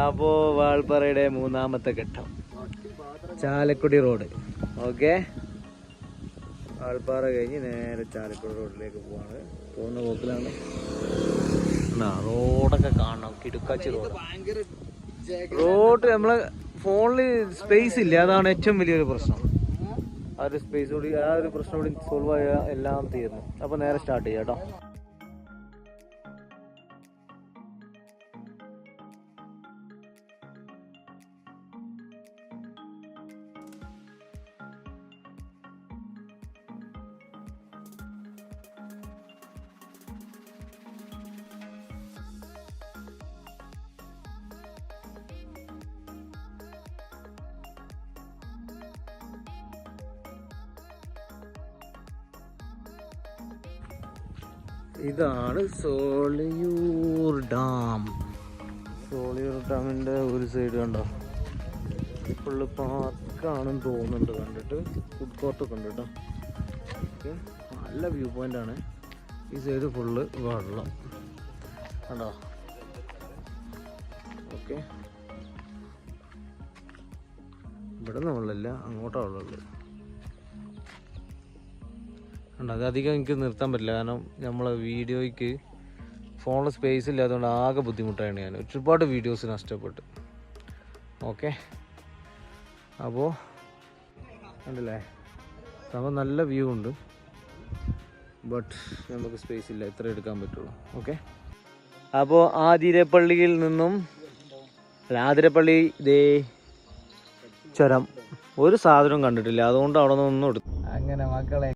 അപ്പോ വാൾപ്പാറയുടെ മൂന്നാമത്തെ ഘട്ടം. ചാലക്കുടി റോഡ്. ഓക്കെ? വാൾപ്പാറ കഴിഞ്ഞ് നേരെ ചാലക്കുടി റോഡിലേക്ക് പോവാണ്. പോകുന്ന പോക്കിലാണ്. റോഡൊക്കെ കാണണം. കിടുക്കാച്ചി റോഡ്. റോഡ് നമ്മളെ ഫോണിൽ സ്പേസ് ഇല്ല. അതാണ് ഏറ്റവും വലിയൊരു പ്രശ്നം. ആ ഒരു സ്പേസ് കൂടി ആ ഒരു പ്രശ്നം കൂടി സോൾവ് ആയ എല്ലാം തീർന്നു. അപ്പൊ നേരെ സ്റ്റാർട്ട് ചെയ്യാം കേട്ടോ. ഇതാണ് സോളിയൂർ ഡാം. സോളിയൂർ ഡാമിന്റെ ഒരു സൈഡ് കണ്ടോ? ഫുള്ള് പാർക്കാണെന്ന് തോന്നുന്നുണ്ട് കണ്ടിട്ട്. ഫുഡ് കോർട്ടൊക്കെ ഉണ്ട് കേട്ടോ. നല്ല വ്യൂ പോയിന്റ് ആണ്. ഈ സൈഡ് ഫുള്ള് വെള്ളം. കണ്ടോ? ഓക്കെ. ഇവിടെ നിന്ന് വെള്ളമില്ല ഉള്ളത്. ഉണ്ട്. അത് അധികം എനിക്ക് നിർത്താൻ പറ്റില്ല. കാരണം നമ്മളെ വീഡിയോയ്ക്ക് ഫോണിൽ സ്പേസ് ഇല്ലാത്തതുകൊണ്ട് ആകെ ബുദ്ധിമുട്ടാണ് ഞാൻ. ഒരുപാട് വീഡിയോസ് നഷ്ടപ്പെട്ടു. ഓക്കെ അപ്പോൾ ഉണ്ടല്ലേ അപ്പോൾ നല്ല വ്യൂ ഉണ്ട്. ബട്ട് നമുക്ക് സ്പേസ് ഇല്ല. ഇത്ര എടുക്കാൻ പറ്റുള്ളൂ. ഓക്കെ അപ്പോൾ ആതിരപ്പള്ളിയിൽ നിന്നും അല്ല, ആതിരപ്പള്ളി ദേ ചുരം. ഒരു സാധനവും കണ്ടിട്ടില്ല. അതുകൊണ്ട് അവിടെ നിന്നൊന്നും എടുത്തു അങ്ങനെ മക്കളെ